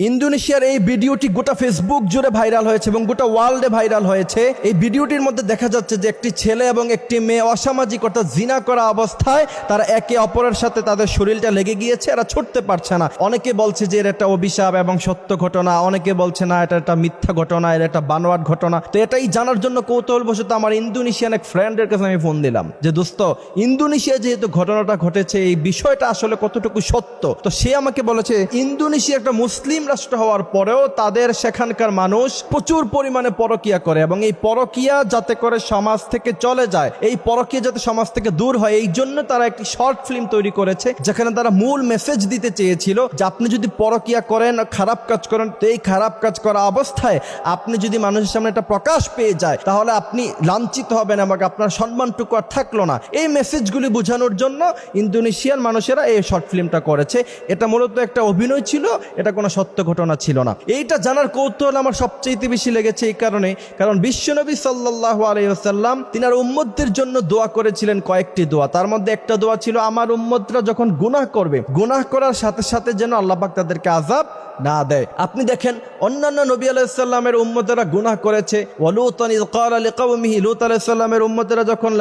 ইন্দোনেশিয়ার এই ভিডিওটি গোটা ফেসবুক জুড়ে ভাইরাল হয়েছে এবং গোটা ওয়ার্ল্ডে ভাইরাল হয়েছে। এই ভিডিওটির মধ্যে দেখা যাচ্ছে যে একটি ছেলে এবং একটি মেয়ে অসামাজিক অর্থাৎ জিনা করা অবস্থায় তারা একে অপরের সাথে তাদের শরীরটা লেগে গিয়েছে, এরা ছুটতে পারছে না। অনেকে বলছে যে এর একটা অভিশাপ এবং সত্য ঘটনা, অনেকে বলছে না, এটা একটা মিথ্যা ঘটনা এর একটা বানোয়াট ঘটনা। তো এটাই জানার জন্য কৌতূহলবশত আমার ইন্দোনেশিয়ান এক ফ্রেন্ডের কাছে আমি ফোন দিলাম যে, দোস্ত ইন্দোনেশিয়া যেহেতু ঘটনাটা ঘটেছে, এই বিষয়টা আসলে কতটুকু সত্য? তো সে আমাকে বলেছে ইন্দোনেশিয়া একটা মুসলিম রাষ্ট্র হওয়ার পরেও তাদের সেখানকার মানুষ প্রচুর পরিমাণে পরকিয়া করে এবং এই পরকিয়া যাতে করে সমাজ থেকে চলে যায়, এই পরকিয়া যাতে সমাজ থেকে দূর হয়, এই জন্য তারা একটি শর্ট ফিল্ম তৈরি করেছে, যেখানে তারা মূল মেসেজ দিতে চেয়েছিল যে আপনি যদি পরকিয়া করেন, খারাপ কাজ করেন, তো এই খারাপ কাজ করা অবস্থায় আপনি যদি মানুষের সামনে একটা প্রকাশ পেয়ে যায়, তাহলে আপনি লাঞ্ছিত হবেন এবং আপনার সম্মানটুকু আর থাকল না। এই মেসেজগুলি বোঝানোর জন্য ইন্দোনেশিয়ান মানুষেরা এই শর্ট ফিল্মটা করেছে। এটা মূলত একটা অভিনয় ছিল, এটা কোনো সত্য ঘটনা ছিল না। এইটা জানার কৌতূহল আমার সবচেয়ে বেশি লেগেছে এই কারণে। কারণ বিশ্বনবী সাল্লাহ আলাইসাল্লাম তিনার উম্মতদের জন্য দোয়া করেছিলেন কয়েকটি দোয়া। তার মধ্যে একটা দোয়া ছিল, আমার উম্মতরা যখন গুনাহ করবে, গুনাহ করার সাথে সাথে যেন আল্লাপাক তাদেরকে আজাব না দেয়। আপনি দেখেন, অন্যান্য নবী আলাইসাল্লামের উম্মতেরা গুনাহ করেছে। যখন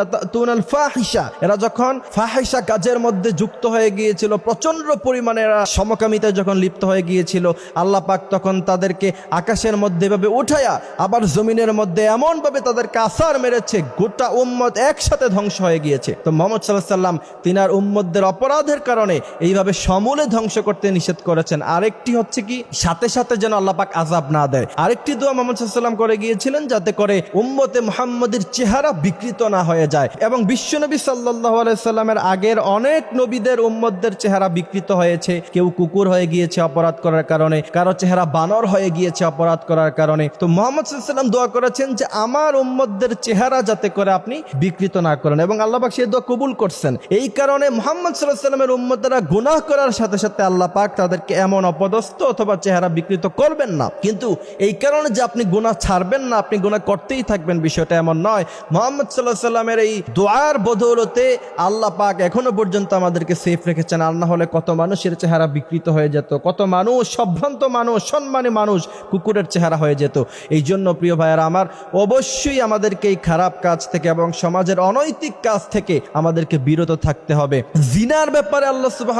এরা যখন ফাহিশা কাজের মধ্যে যুক্ত হয়ে গিয়েছিল প্রচণ্ড পরিমাণে এরা সমকামিতায় যখন লিপ্ত হয়ে গিয়েছিল আল্লাহ পাক তখন তাদেরকে আকাশের মধ্যে এভাবে উঠায়া আবার জমিনের মধ্যে এমনভাবে তাদেরকে আসার মেরেছে, গোটা উম্মত একসাথে ধ্বংস হয়ে গিয়েছে। তো মোহাম্মদ সাল্লাহ সাল্লাম তিনার উম্মতদের অপরাধের কারণে এইভাবে সমূলে ধ্বংস করতে নিষেধ করেছেন। আরেকটি হচ্ছে কি, সাথে সাথে যেন আল্লাহ পাক আজাব না দেয়। আরেকটি দোয়া মোহাম্মদ সাল্লাম করে গিয়েছিলেন যাতে করে উম্মতে মোহাম্মদের চেহারা বিকৃত না হয়ে যায় এবং বিশ্বনবী সাল্লাহ আলাইসাল্লামের আগের অনেক নবীদের উম্মতদের চেহারা বিকৃত হয়েছে। কেউ কুকুর হয়ে গিয়েছে অপরাধ করার কারণে কারও চেহারা বানর হয়ে গিয়েছে অপরাধ করার কারণে। তো মোহাম্মদ সাল্লাম দোয়া করেছেন যে আমার উম্মতদের চেহারা যাতে করে আপনি বিকৃত না করেন এবং আল্লাহ পাক সেই দোয়া কবুল করছেন। এই কারণে মোহাম্মদ সাল্লাহ সাল্লামের উম্মতরা গুনাহ করার সাথে সাথে আল্লাহ পাক তাদেরকে এমন অপদস্থ অথবা চেহারা বিকৃত করবেন না। কিন্তু এই কারণে যে আপনি গুনাহ ছাড়বেন না, আপনি গুনাহ করতেই থাকবেন বিষয়টা এমন নয়। মোহাম্মদ সাল্লাহ সাল্লামের এই দোয়ার বদৌলতে আল্লাহ পাক এখনও পর্যন্ত আমাদেরকে সেফ রেখেছেন। আর না হলে কত মানুষের চেহারা বিকৃত হয়ে যেত, কত মানুষ সম্ভ্রান্ত মানুষ, সম্মানী মানুষ কুকুরের চেহারা হয়ে যেত। এই জন্য প্রিয় ভাইয়েরা আমার, অবশ্যই আমাদেরকে এই খারাপ কাজ থেকে এবং সমাজের অনৈতিক কাজ থেকে আমাদেরকে বিরত থাকতে হবে। জিনার ব্যাপারে আল্লাহ সুবাহ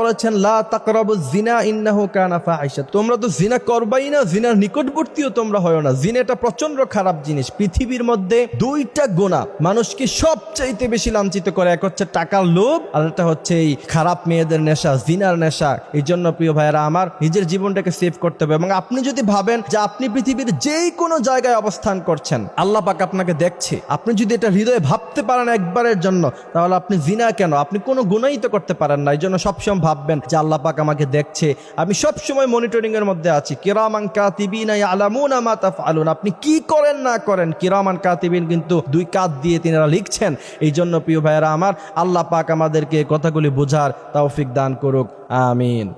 বলেছেন, লা তাকরাবু জিনা ইন্নাহু কানা ফাহিশা তোমরা তো জিনা করবাই না, জিনার নিকটবর্তীও তোমরা হয় না। জিনা এটা প্রচণ্ড খারাপ জিনিস। পৃথিবীর মধ্যে দুইটা গোনা, মানুষকে সবচাইতে বেশি লাঞ্ছিত করে, এক হচ্ছে টাকার লোভ, আর একটা হচ্ছে এই খারাপ মেয়েদের নেশা, জিনার নেশা। এই জন্য প্রিয় ভাইয়েরা আমার, নিজের জীবনটাকে সেভ করতে হবে এবং আপনি যদি ভাবেন যে আপনি পৃথিবীর যেই কোনো জায়গায় অবস্থান করছেন, আল্লাহ পাক আপনাকে দেখছে। আপনি যদি এটা হৃদয়ে ভাবতে পারেন একবারের জন্য, তাহলে আপনি জিনা কেন? আপনি কোনো গুণাই তো করতে পারেন না। এই জন্য সবসময় ভাববেন যে আল্লাহ পাক আমাকে দেখছে। আমি সবসময় মনিটরিং এর মধ্যে আছি। কিরামান কাতিবিন আলামুনা মা তাফআলুন। আপনি কি করেন, না করেন? কিরামান কাতিবিন কিন্তু দুই কাত দিয়ে তিনারা লিখছেন। এই জন্য প্রিয় ভাইয়েরা আমার, আল্লাহ পাক আমাদেরকে কথাগুলি বোঝার তৌফিক দান করুক। আমিন।